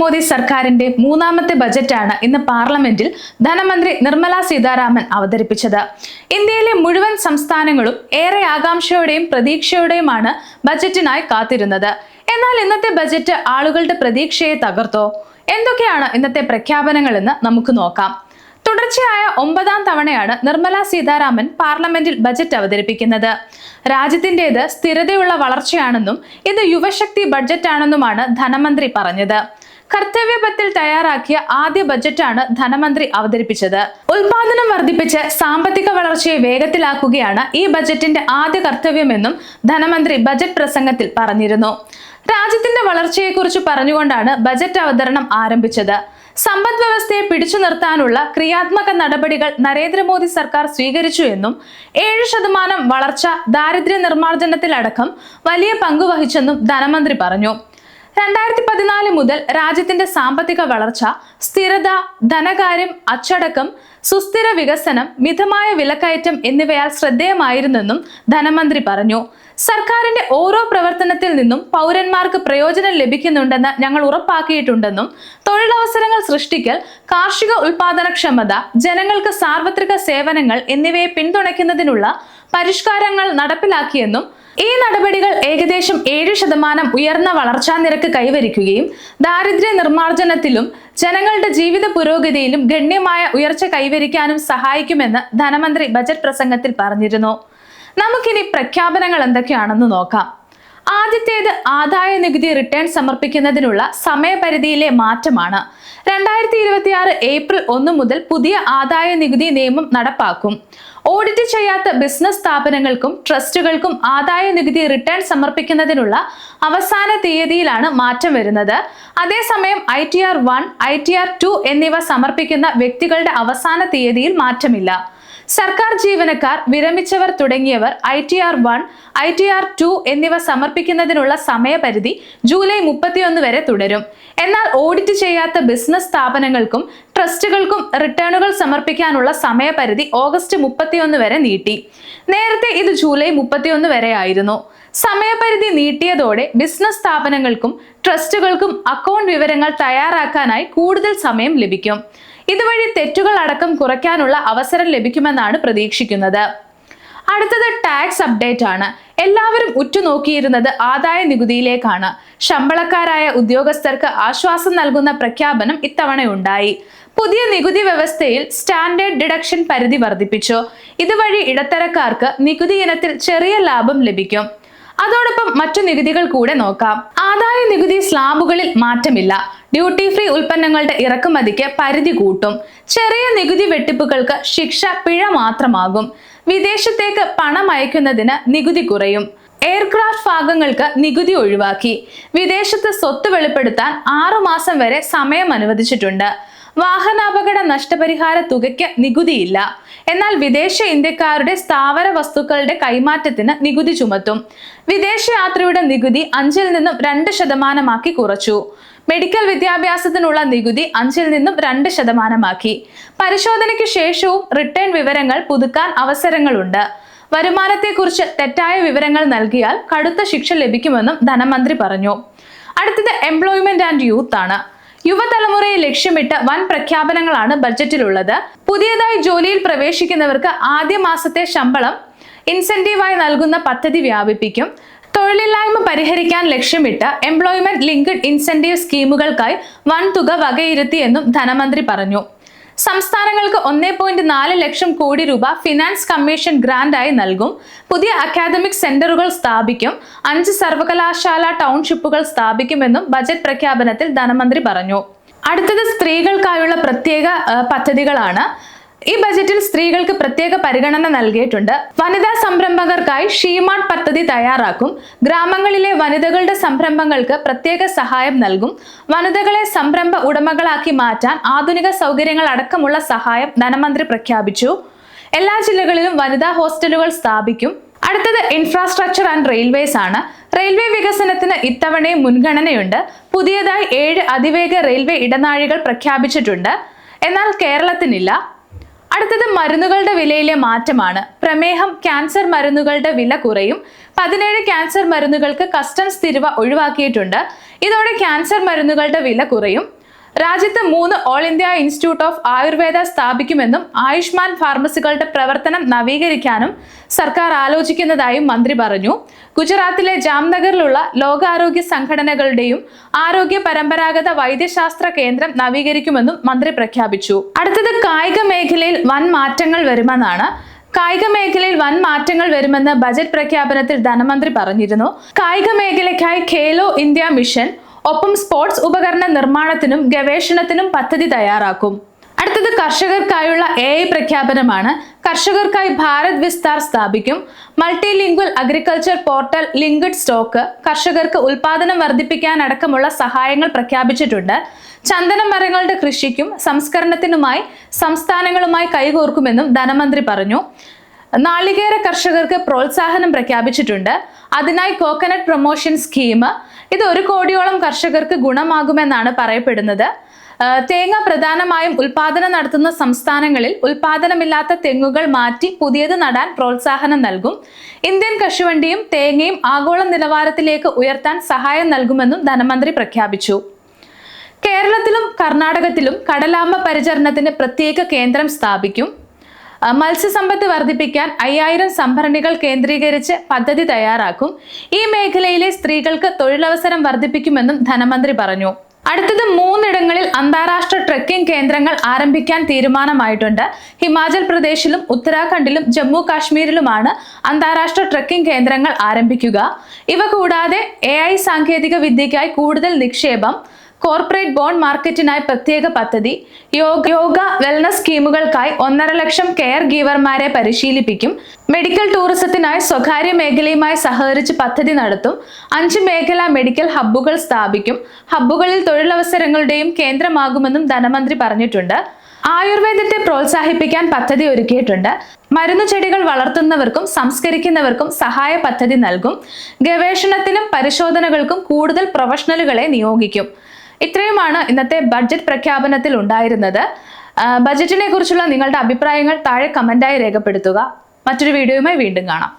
നരേന്ദ്രമോദി സർക്കാരിന്റെ മൂന്നാമത്തെ ബജറ്റാണ് ഇന്ന് പാർലമെന്റിൽ ധനമന്ത്രി നിർമ്മല സീതാരാമൻ അവതരിപ്പിച്ചത്. ഇന്ത്യയിലെ മുഴുവൻ സംസ്ഥാനങ്ങളും ഏറെ ആകാംക്ഷയോടെയും പ്രതീക്ഷയോടെയുമാണ് ബജറ്റിനായി കാത്തിരുന്നത്. എന്നാൽ ഇന്നത്തെ ബജറ്റ് ആളുകളുടെ പ്രതീക്ഷയെ തകർത്തോ? എന്തൊക്കെയാണ് ഇന്നത്തെ പ്രഖ്യാപനങ്ങളെന്ന് നമുക്ക് നോക്കാം. തുടർച്ചയായ ഒമ്പതാം തവണയാണ് നിർമ്മല സീതാരാമൻ പാർലമെന്റിൽ ബജറ്റ് അവതരിപ്പിക്കുന്നത്. രാജ്യത്തിന്റേത് സ്ഥിരതയുള്ള വളർച്ചയാണെന്നും ഇത് യുവശക്തി ബഡ്ജറ്റാണെന്നുമാണ് ധനമന്ത്രി പറഞ്ഞത്. കർത്തവ്യപത്തിൽ തയ്യാറാക്കിയ ആദ്യ ബജറ്റാണ് ധനമന്ത്രി അവതരിപ്പിച്ചത്. ഉൽപാദനം വർദ്ധിപ്പിച്ച് സാമ്പത്തിക വളർച്ചയെ വേഗത്തിലാക്കുകയാണ് ഈ ബജറ്റിന്റെ ആദ്യ കർത്തവ്യമെന്നും ധനമന്ത്രി ബജറ്റ് പ്രസംഗത്തിൽ പറഞ്ഞിരുന്നു. രാജ്യത്തിന്റെ വളർച്ചയെക്കുറിച്ച് പറഞ്ഞുകൊണ്ടാണ് ബജറ്റ് അവതരണം ആരംഭിച്ചത്. സമ്പദ് വ്യവസ്ഥയെ പിടിച്ചു നിർത്താനുള്ള ക്രിയാത്മക നടപടികൾ നരേന്ദ്രമോദി സർക്കാർ സ്വീകരിച്ചു എന്നും ഏഴ് ശതമാനം വളർച്ച ദാരിദ്ര്യ നിർമ്മാർജനത്തിലടക്കം വലിയ പങ്കുവഹിച്ചെന്നും ധനമന്ത്രി പറഞ്ഞു. രണ്ടായിരത്തി പതിനാല് മുതൽ രാജ്യത്തിന്റെ സാമ്പത്തിക വളർച്ച സ്ഥിരത ധനകാര്യം അച്ചടക്കം സുസ്ഥിര വികസനം മിതമായ വിലക്കയറ്റം എന്നിവയാൽ ശ്രദ്ധേയമായിരുന്നെന്നും ധനമന്ത്രി പറഞ്ഞു. സർക്കാരിന്റെ ഓരോ പ്രവർത്തനത്തിൽ നിന്നും പൗരന്മാർക്ക് പ്രയോജനം ലഭിക്കുന്നുണ്ടെന്ന് ഞങ്ങൾ ഉറപ്പാക്കിയിട്ടുണ്ടെന്നും തൊഴിലവസരങ്ങൾ സൃഷ്ടിക്കൽ കാർഷിക ഉൽപാദനക്ഷമത ജനങ്ങൾക്ക് സാർവത്രിക സേവനങ്ങൾ എന്നിവയെ പിന്തുണയ്ക്കുന്നതിനുള്ള പരിഷ്കാരങ്ങൾ നടപ്പിലാക്കിയെന്നും ഈ നടപടികൾ ഏകദേശം ഏഴ് ശതമാനം ഉയർന്ന വളർച്ചാ നിരക്ക് കൈവരിക്കുകയും ദാരിദ്ര്യ നിർമ്മാർജനത്തിലും ജനങ്ങളുടെ ജീവിത പുരോഗതിയിലും ഗണ്യമായ ഉയർച്ച കൈവരിക്കാനും സഹായിക്കുമെന്ന് ധനമന്ത്രി ബജറ്റ് പ്രസംഗത്തിൽ പറഞ്ഞിരുന്നു. നമുക്കിനി പ്രഖ്യാപനങ്ങൾ എന്തൊക്കെയാണെന്ന് നോക്കാം. ആദ്യത്തേത് ആദായ നികുതി റിട്ടേൺ സമർപ്പിക്കുന്നതിനുള്ള സമയപരിധിയിലെ മാറ്റമാണ്. രണ്ടായിരത്തി ഇരുപത്തിയാറ് ഏപ്രിൽ ഒന്ന് മുതൽ പുതിയ ആദായ നികുതി നിയമം നടപ്പാക്കും. ഓഡിറ്റ് ചെയ്യാത്ത ബിസിനസ് സ്ഥാപനങ്ങൾക്കും ട്രസ്റ്റുകൾക്കും ആദായ നികുതി റിട്ടേൺ സമർപ്പിക്കുന്നതിനുള്ള അവസാന തീയതിയിലാണ് മാറ്റം വരുന്നത്. അതേസമയം I T R one I T R two എന്നിവ സമർപ്പിക്കുന്ന വ്യക്തികളുടെ അവസാന തീയതിയിൽ മാറ്റമില്ല. സർക്കാർ ജീവനക്കാർ വിരമിച്ചവർ തുടങ്ങിയവർ I T R one I T R two എന്നിവ സമർപ്പിക്കുന്നതിനുള്ള സമയപരിധി ജൂലൈ മുപ്പത്തിയൊന്ന് വരെ തുടരും. എന്നാൽ ഓഡിറ്റ് ചെയ്യാത്ത ബിസിനസ് സ്ഥാപനങ്ങൾക്കും ട്രസ്റ്റുകൾക്കും റിട്ടേണുകൾ സമർപ്പിക്കാനുള്ള സമയപരിധി ഓഗസ്റ്റ് മുപ്പത്തിയൊന്ന് വരെ നീട്ടി. നേരത്തെ ഇത് ജൂലൈ മുപ്പത്തിയൊന്ന് വരെ ആയിരുന്നു സമയപരിധി നീട്ടിയതോടെ ബിസിനസ് സ്ഥാപനങ്ങൾക്കും ട്രസ്റ്റുകൾക്കും അക്കൗണ്ട് വിവരങ്ങൾ തയ്യാറാക്കാനായി കൂടുതൽ സമയം ലഭിക്കും. ഇതുവഴി തെറ്റുകൾ അടക്കം കുറയ്ക്കാനുള്ള അവസരം ലഭിക്കുമെന്നാണ് പ്രതീക്ഷിക്കുന്നത്. അടുത്തത് ടാക്സ് അപ്ഡേറ്റ് ആണ്. എല്ലാവരും ഉറ്റുനോക്കിയിരുന്നത് ആദായ നികുതിയിലേക്കാണ്. ശമ്പളക്കാരായ ഉദ്യോഗസ്ഥർക്ക് ആശ്വാസം നൽകുന്ന പ്രഖ്യാപനം ഇത്തവണയുണ്ടായി പുതിയ നികുതി വ്യവസ്ഥയിൽ സ്റ്റാൻഡേർഡ് ഡിഡക്ഷൻ പരിധി വർദ്ധിപ്പിച്ചു. ഇതുവഴി ഇടത്തരക്കാർക്ക് നികുതി ഇനത്തിൽ ചെറിയ ലാഭം ലഭിക്കും. അതോടൊപ്പം മറ്റു നികുതികൾ കൂടെ നോക്കാം. ആദായ നികുതി സ്ലാബുകളിൽ മാറ്റമില്ല. ഡ്യൂട്ടി ഫ്രീ ഉൽപ്പന്നങ്ങളുടെ ഇറക്കുമതിക്ക് പരിധി കൂട്ടും. ചെറിയ നികുതി വെട്ടിപ്പുകൾക്ക് ശിക്ഷ പിഴ മാത്രമാകും. വിദേശത്തേക്ക് പണം അയക്കുന്നതിന് നികുതി കുറയും. എയർക്രാഫ്റ്റ് ഭാഗങ്ങൾക്ക് നികുതി ഒഴിവാക്കി. വിദേശത്ത് സ്വത്ത് വെളിപ്പെടുത്താൻ ആറുമാസം വരെ സമയം അനുവദിച്ചിട്ടുണ്ട്. വാഹനാപകട നഷ്ടപരിഹാര തുകയ്ക്ക് നികുതിയില്ല. എന്നാൽ വിദേശ ഇന്ത്യക്കാരുടെ സ്ഥാവര വസ്തുക്കളുടെ കൈമാറ്റത്തിന് നികുതി ചുമത്തും. വിദേശയാത്രയുടെ നികുതി അഞ്ചിൽ നിന്നും രണ്ട് ശതമാനമാക്കി കുറച്ചു. മെഡിക്കൽ വിദ്യാഭ്യാസത്തിനുള്ള നികുതി അഞ്ചിൽ നിന്നും രണ്ട് ശതമാനമാക്കി. പരിശോധനയ്ക്ക് ശേഷവും റിട്ടേൺ വിവരങ്ങൾ പുതുക്കാൻ അവസരങ്ങളുണ്ട്. വരുമാനത്തെക്കുറിച്ച് തെറ്റായ വിവരങ്ങൾ നൽകിയാൽ കടുത്ത ശിക്ഷ ലഭിക്കുമെന്നും ധനമന്ത്രി പറഞ്ഞു. അടുത്തത് എംപ്ലോയ്മെന്റ് ആൻഡ് യൂത്ത് ആണ്. യുവതലമുറയെ ലക്ഷ്യമിട്ട് വൻ പ്രഖ്യാപനങ്ങളാണ് ബജറ്റിലുള്ളത് പുതിയതായി ജോലിയിൽ പ്രവേശിക്കുന്നവർക്ക് ആദ്യ മാസത്തെ ശമ്പളം ഇൻസെന്റീവായി നൽകുന്ന പദ്ധതി വ്യാപിപ്പിക്കും. തൊഴിലില്ലായ്മ പരിഹരിക്കാൻ ലക്ഷ്യമിട്ട് എംപ്ലോയ്മെന്റ് ലിങ്ക്ഡ് ഇൻസെന്റീവ് സ്കീമുകൾക്കായി വൻ തുക വകയിരുത്തിയെന്നും ധനമന്ത്രി പറഞ്ഞു. സംസ്ഥാനങ്ങൾക്ക് ഒന്നേ പോയിന്റ് നാല് ലക്ഷം കോടി രൂപ ഫിനാൻസ് കമ്മീഷൻ ഗ്രാന്റായി നൽകും. പുതിയ അക്കാദമിക് സെന്ററുകൾ സ്ഥാപിക്കും. അഞ്ച് സർവകലാശാല ടൗൺഷിപ്പുകൾ സ്ഥാപിക്കുമെന്നും ബജറ്റ് പ്രഖ്യാപനത്തിൽ ധനമന്ത്രി പറഞ്ഞു. അടുത്തത് സ്ത്രീകൾക്കായുള്ള പ്രത്യേക പദ്ധതികളാണ്. ഈ ബജറ്റിൽ സ്ത്രീകൾക്ക് പ്രത്യേക പരിഗണന നൽകിയിട്ടുണ്ട്. വനിതാ സംരംഭകർക്കായി ഷീമാട്ട് പദ്ധതി തയ്യാറാക്കും. ഗ്രാമങ്ങളിലെ വനിതകളുടെ സംരംഭങ്ങൾക്ക് പ്രത്യേക സഹായം നൽകും. വനിതകളെ സംരംഭ ഉടമകളാക്കി മാറ്റാൻ ആധുനിക സൗകര്യങ്ങൾ അടക്കമുള്ള സഹായം ധനമന്ത്രി പ്രഖ്യാപിച്ചു. എല്ലാ ജില്ലകളിലും വനിതാ ഹോസ്റ്റലുകൾ സ്ഥാപിക്കും. അടുത്തത് ഇൻഫ്രാസ്ട്രക്ചർ ആൻഡ് റെയിൽവേസ് ആണ്. റെയിൽവേ വികസനത്തിന് ഇത്തവണയും മുൻഗണനയുണ്ട്. പുതിയതായി ഏഴ് അതിവേഗ റെയിൽവേ ഇടനാഴികൾ പ്രഖ്യാപിച്ചിട്ടുണ്ട്. എന്നാൽ കേരളത്തിനില്ല. അടുത്തത് മരുന്നുകളുടെ വിലയിലെ മാറ്റമാണ്. പ്രമേഹം ക്യാൻസർ മരുന്നുകളുടെ വില കുറയും. പതിനേഴ് ക്യാൻസർ മരുന്നുകൾക്ക് കസ്റ്റംസ് തിരുവ ഒഴിവാക്കിയിട്ടുണ്ട്. ഇതോടെ ക്യാൻസർ മരുന്നുകളുടെ വില കുറയും. രാജ്യത്ത് മൂന്ന് all India institute of Ayurveda സ്ഥാപിക്കുമെന്നും ആയുഷ്മാൻ ഫാർമസികളുടെ പ്രവർത്തനം നവീകരിക്കാനും സർക്കാർ ആലോചിക്കുന്നതായും മന്ത്രി പറഞ്ഞു. ഗുജറാത്തിലെ ജാംനഗറിലുള്ള ലോകാരോഗ്യ സംഘടനകളുടെയും ആരോഗ്യ പരമ്പരാഗത വൈദ്യശാസ്ത്ര കേന്ദ്രം നവീകരിക്കുമെന്നും മന്ത്രി പ്രഖ്യാപിച്ചു. അടുത്തത് കായിക മേഖലയിൽ വൻ മാറ്റങ്ങൾ വരുമെന്നാണ്. കായിക മേഖലയിൽ വൻ മാറ്റങ്ങൾ വരുമെന്ന് ബജറ്റ് പ്രഖ്യാപനത്തിൽ ധനമന്ത്രി പറഞ്ഞിരുന്നു. കായിക മേഖലയ്ക്കായി ഖേലോ ഇന്ത്യ മിഷൻ ഒപ്പം സ്പോർട്സ് ഉപകരണ നിർമ്മാണത്തിനും ഗവേഷണത്തിനും പദ്ധതി തയ്യാറാക്കും. അടുത്തത് കർഷകർക്കായുള്ള എ ഐ പ്രഖ്യാപനമാണ്. കർഷകർക്കായി ഭാരത് വിസ്താർ സ്ഥാപിക്കും. Multi lingual agriculture portal linked stock കർഷകർക്ക് ഉൽപാദനം വർദ്ധിപ്പിക്കാനടക്കമുള്ള സഹായങ്ങൾ പ്രഖ്യാപിച്ചിട്ടുണ്ട്. ചന്ദന മരങ്ങളുടെ കൃഷിക്കും സംസ്കരണത്തിനുമായി സംസ്ഥാനങ്ങളുമായി കൈകോർക്കുമെന്നും ധനമന്ത്രി പറഞ്ഞു. നാളികേര കർഷകർക്ക് പ്രോത്സാഹനം പ്രഖ്യാപിച്ചിട്ടുണ്ട്. അതിനായി കോക്കനട്ട് പ്രൊമോഷൻ സ്കീം ഇത് ഒരു കോടിയോളം കർഷകർക്ക് ഗുണമാകുമെന്നാണ് പറയപ്പെടുന്നത്. തേങ്ങ പ്രധാനമായും ഉൽപാദനം നടത്തുന്ന സംസ്ഥാനങ്ങളിൽ ഉൽപാദനമില്ലാത്ത തെങ്ങുകൾ മാറ്റി പുതിയത് നടാൻ പ്രോത്സാഹനം നൽകും. ഇന്ത്യൻ കശുവണ്ടിയും തേങ്ങയും ആഗോള നിലവാരത്തിലേക്ക് ഉയർത്താൻ സഹായം നൽകുമെന്നും ധനമന്ത്രി പ്രഖ്യാപിച്ചു. കേരളത്തിലും കർണാടകത്തിലും കടലാമ്പ പരിചരണത്തിന് പ്രത്യേക കേന്ദ്രം സ്ഥാപിക്കും. മത്സ്യസമ്പത്ത് വർദ്ധിപ്പിക്കാൻ അയ്യായിരം സംഭരണികൾ കേന്ദ്രീകരിച്ച് പദ്ധതി തയ്യാറാക്കും. ഈ മേഖലയിലെ സ്ത്രീകൾക്ക് തൊഴിലവസരം വർദ്ധിപ്പിക്കുമെന്നും ധനമന്ത്രി പറഞ്ഞു. അടുത്തത് മൂന്നിടങ്ങളിൽ അന്താരാഷ്ട്ര ട്രക്കിംഗ് കേന്ദ്രങ്ങൾ ആരംഭിക്കാൻ തീരുമാനമായിട്ടുണ്ട്. ഹിമാചൽ പ്രദേശിലും ഉത്തരാഖണ്ഡിലും ജമ്മു കാശ്മീരിലുമാണ് അന്താരാഷ്ട്ര ട്രക്കിംഗ് കേന്ദ്രങ്ങൾ ആരംഭിക്കുക. ഇവ കൂടാതെ എ ഐ സാങ്കേതിക വിദ്യയ്ക്കായി കൂടുതൽ നിക്ഷേപം കോർപ്പറേറ്റ് ബോണ്ട് മാർക്കറ്റിനായി പ്രത്യേക പദ്ധതി യോഗ വെൽനസ് സ്കീമുകൾക്കായി ഒന്നര ലക്ഷം കെയർ ഗീവർമാരെ പരിശീലിപ്പിക്കും. മെഡിക്കൽ ടൂറിസത്തിനായി സ്വകാര്യ മേഖലയുമായി സഹകരിച്ച് പദ്ധതി നടത്തും. അഞ്ച് മേഖലാ മെഡിക്കൽ ഹബ്ബുകൾ സ്ഥാപിക്കും. ഹബ്ബുകളിൽ തൊഴിലവസരങ്ങളുടെയും കേന്ദ്രമാകുമെന്നും ധനമന്ത്രി പറഞ്ഞിട്ടുണ്ട്. ആയുർവേദത്തെ പ്രോത്സാഹിപ്പിക്കാൻ പദ്ധതി ഒരുക്കിയിട്ടുണ്ട്. മരുന്നു ചെടികൾ വളർത്തുന്നവർക്കും സംസ്കരിക്കുന്നവർക്കും സഹായ പദ്ധതി നൽകും. ഗവേഷണത്തിനും പരിശോധനകൾക്കും കൂടുതൽ പ്രൊഫഷണലുകളെ നിയോഗിക്കും. ഇത്രയുമാണ് ഇന്നത്തെ ബഡ്ജറ്റ് പ്രഖ്യാപനത്തിൽ ഉണ്ടായിരുന്നത്. ബജറ്റിനെ കുറിച്ചുള്ള നിങ്ങളുടെ അഭിപ്രായങ്ങൾ താഴെ കമന്റായി രേഖപ്പെടുത്തുക. മറ്റൊരു വീഡിയോയുമായി വീണ്ടും കാണാം.